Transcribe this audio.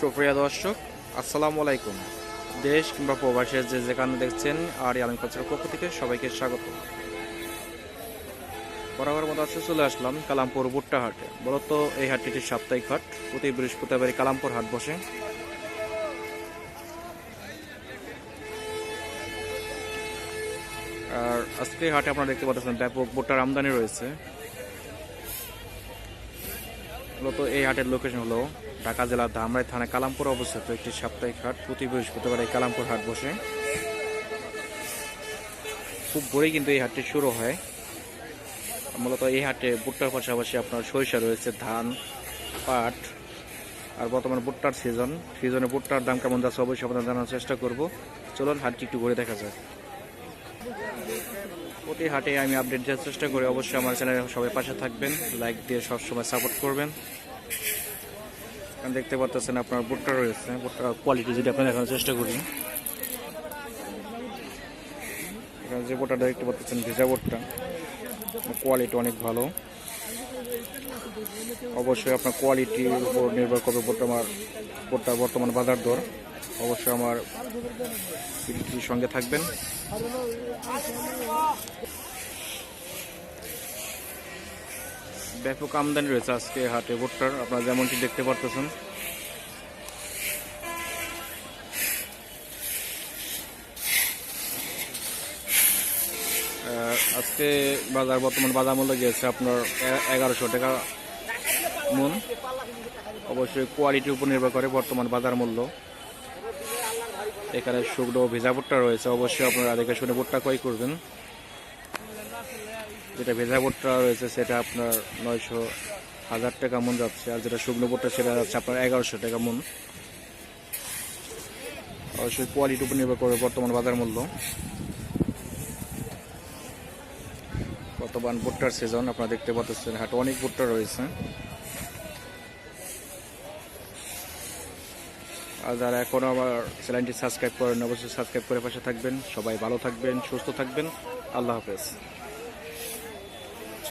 সুপ্রিয়া দর্শক, আসসালামু আলাইকুম। দেশ কিংবা প্রবাসের যে যেখানে দেখছেন আর আলম কালচার পক্ষ থেকে সবাইকে স্বাগত। বরাবর মতো আজকে চলে আসলাম কালামপুর ভুট্টা হাটে মূলত এই হাটটিটি সাপ্তাহিক হাট। প্রতি বৃহস্পতিবার কালামপুর হাট বসে। আর আজকে হাটে আপনারা দেখতে পাচ্ছেন ব্যাপক ভুট্টার আমদানি রয়েছে। মূলত এই হাটের লোকেশন হলো ঢাকা জেলার ধামরাই থানা কালামপুর অবস্থিত একটি সাপ্তাহিক হাট। প্রতি বৃহস্পতিবার এই কালামপুর হাট বসে। খুব ভোরেই কিন্তু এই হাটটি শুরু হয়। মূলত এই হাটে ভুট্টার পাশাপাশি আপনার সরিষা রয়েছে, ধান, পাট। আর বর্তমানে ভুট্টার সিজন সিজনে ভুট্টার দাম কেমন যাচ্ছে অবশ্যই আপনার জানার চেষ্টা করব। চলুন হাটটি একটু ঘুরে দেখা যাক। প্রতি হাটে আমি আপডেট দেওয়ার চেষ্টা করি। অবশ্যই আমার চ্যানেলে সবাই পাশে থাকবেন লাইক দিয়ে সবসময় সাপোর্ট করবেন। দেখতে পাচ্ছেন আপনার বুটটা রয়েছে বুটটার কোয়ালিটি যদি আপনার দেখানোর চেষ্টা করি। যে ভুট্টাটা দেখতে পাচ্ছেন, ভেজা ভুট্টা কোয়ালিটি অনেক ভালো। অবশ্যই আপনার কোয়ালিটির উপর নির্ভর করবে ভুট্টার বর্তমান বাজার দর। অবশ্যই আমার ভিডিওটির সঙ্গে থাকবেন। ব্যাপক আমদানি রয়েছে আজকে হাটে ভোটটার। আপনারা যেমনটি দেখতে পারতেছেন। আজকে বাজার বর্তমান বাজার মূল্য গিয়েছে আপনার এগারোশো টাকা। মন। অবশ্যই কোয়ালিটির উপর নির্ভর করে বর্তমান বাজার মূল্য। এখানে শুকনো ভেজা ভুট্টা রয়েছে, অবশ্যই আপনারা দেখে শুনে ভুট্টা ক্রয় করবেন। যেটা ভেজা ভুট্টা রয়েছে, সেটা আপনার নয়শো হাজার টাকা মন যাচ্ছে, আর যেটা শুকনো ভুট্টা, সেটা যাচ্ছে আপনার এগারোশো টাকা মন। অবশ্যই কোয়ালিটির উপর নির্ভর করে বর্তমান বাজার মূল্য। বর্তমান ভুট্টার সিজন আপনারা দেখতে পাচ্ছেন, হাটে অনেক ভুট্টা রয়েছে। আর যারা এখনও আমার চ্যানেলটি সাবস্ক্রাইব করেন অবশ্যই সাবস্ক্রাইব করে পাশে থাকবেন। সবাই ভালো থাকবেন, সুস্থ থাকবেন। আল্লাহ হাফেজ।